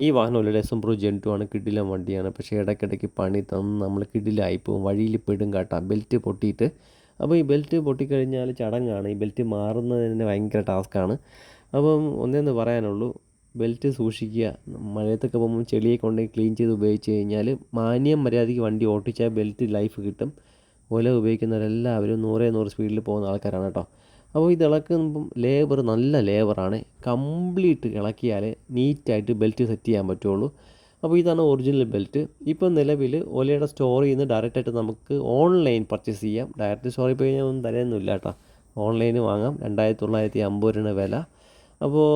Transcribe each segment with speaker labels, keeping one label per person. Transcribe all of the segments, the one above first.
Speaker 1: ഈ വാഹനം ഒരു എസ് പ്രോ ജെൻ ടു ആണ്. കിടിലൻ വണ്ടിയാണ്. പക്ഷേ ഇടയ്ക്കിടയ്ക്ക് പണി തന്ന് നമ്മൾ കിടിലായി പോകും വഴിയിൽ പെടും കാട്ടാം. ബെൽറ്റ് പൊട്ടിയിട്ട്. അപ്പോൾ ഈ ബെൽറ്റ് പൊട്ടിക്കഴിഞ്ഞാൽ ചടങ്ങാണ്. ഈ ബെൽറ്റ് മാറുന്നതിന് ഭയങ്കര ടാസ്ക്കാണ് അപ്പം ഒന്നേന്ന് പറയാനുള്ളൂ. ബെൽറ്റ് സൂക്ഷിക്കുക. മഴയത്തൊക്കെ പോകുമ്പോൾ ചെളിയെ കൊണ്ട് ക്ലീൻ ചെയ്ത് ഉപയോഗിച്ച് കഴിഞ്ഞാൽ മാന്യം മര്യാദയ്ക്ക് വണ്ടി ഓട്ടിച്ചാൽ ബെൽറ്റ് ലൈഫ് കിട്ടും. ഒല ഉപയോഗിക്കുന്നവരെല്ലാവരും നൂറേ നൂറ് സ്പീഡിൽ പോകുന്ന ആൾക്കാരാണ് കേട്ടോ. അപ്പോൾ ഇത് ഇളക്കുമ്പം ലേബർ നല്ല ലേബറാണ് കംപ്ലീറ്റ് ഇളക്കിയാൽ നീറ്റായിട്ട് ബെൽറ്റ് സെറ്റ് ചെയ്യാൻ പറ്റുള്ളൂ. അപ്പോൾ ഇതാണ് ഒറിജിനൽ ബെൽറ്റ് ഇപ്പോൾ നിലവിൽ ഒലയുടെ സ്റ്റോറിൽ നിന്ന് ഡയറക്റ്റായിട്ട് നമുക്ക് ഓൺലൈൻ പർച്ചേസ് ചെയ്യാം. ഡയറക്റ്റ് സ്റ്റോറിൽ പോയി കഴിഞ്ഞാൽ ഒന്നും തരുന്നില്ല കേട്ടോ. ഓൺലൈനിൽ വാങ്ങാം. രണ്ടായിരത്തി തൊള്ളായിരത്തി അമ്പത് രൂപ വില. അപ്പോൾ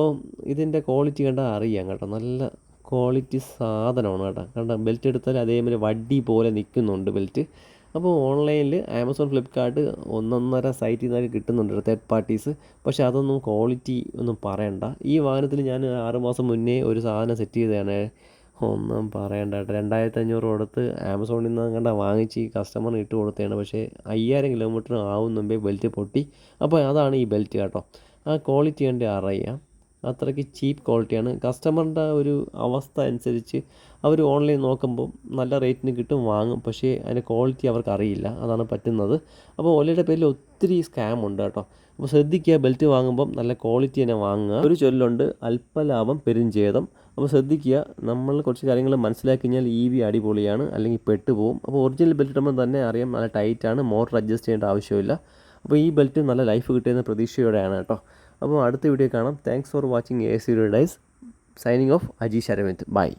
Speaker 1: ഇതിന്റെ ക്വാളിറ്റി കണ്ടാൽ അറിയാം കേട്ടോ. നല്ല ക്വാളിറ്റി സാധനമാണ് കേട്ടോ. കണ്ട? ബെൽറ്റ് എടുത്താൽ അതേമാതിരി വടി പോലെ നിൽക്കുന്നുണ്ട് ബെൽറ്റ് അപ്പോൾ ഓൺലൈനിൽ ആമസോൺ ഫ്ലിപ്പ്കാർട്ട് ഒന്നൊന്നര സൈറ്റിൽ നിന്നൊക്കെ കിട്ടുന്നുണ്ട് തേർഡ് പാർട്ടീസ് പക്ഷേ അതൊന്നും ക്വാളിറ്റി ഒന്നും പറയണ്ട. ഈ വാഹനത്തിൽ ഞാൻ ആറുമാസം മുന്നേ ഒരു സാധനം സെറ്റ് ചെയ്തതാണ്. ഒന്നും പറയണ്ട കേട്ടോ. രണ്ടായിരത്തി അഞ്ഞൂറ് കൊടുത്ത് ആമസോണിൽ നിന്ന് കണ്ട വാങ്ങിച്ച് കസ്റ്റമറിന് ഇട്ട് കൊടുത്തതാണ്. പക്ഷേ അയ്യായിരം കിലോമീറ്റർ ആവും ബെൽറ്റ് പൊട്ടി. അപ്പോൾ അതാണ് ഈ ബെൽറ്റ് കേട്ടോ. ആ ക്വാളിറ്റി കണ്ട് അറിയാം. അത്രയ്ക്ക് ചീപ്പ് ക്വാളിറ്റിയാണ്. കസ്റ്റമറിന്റെ ഒരു അവസ്ഥ അനുസരിച്ച് അവർ ഓൺലൈൻ നോക്കുമ്പോൾ നല്ല റേറ്റിന് കിട്ടും വാങ്ങും. പക്ഷേ അതിന്റെ ക്വാളിറ്റി അവർക്ക് അറിയില്ല അതാണ് പറ്റുന്നത്. അപ്പോൾ ഓലയുടെ പേരിൽ ഒത്തിരി സ്കാം ഉണ്ട് കേട്ടോ. അപ്പോൾ ശ്രദ്ധിക്കുക ബെൽറ്റ് വാങ്ങുമ്പം നല്ല ക്വാളിറ്റി തന്നെ വാങ്ങുക. ഒരു ചൊല്ലുണ്ട് അല്പലാഭം പെരുഞ്ചേതം അപ്പോൾ ശ്രദ്ധിക്കുക നമ്മൾ കുറച്ച് കാര്യങ്ങൾ മനസ്സിലാക്കി കഴിഞ്ഞാൽ ഇ വി അടിപൊളിയാണ്. അല്ലെങ്കിൽ പെട്ടുപോകും അപ്പോൾ ഒറിജിനൽ ബെൽറ്റ് ഇടുമ്പോൾ തന്നെ അറിയാം നല്ല ടൈറ്റാണ്. മോട്ടർ അഡ്ജസ്റ്റ് ചെയ്യേണ്ട ആവശ്യമില്ല. അപ്പോൾ ഈ ബെൽറ്റ് നല്ല ലൈഫ് കിട്ടിയെന്ന പ്രതീക്ഷയോടെയാണ് കേട്ടോ. അപ്പോൾ അടുത്ത വീഡിയോ കാണാം. Thanks for watching a serial dice signing off Ajeesh Aravind bye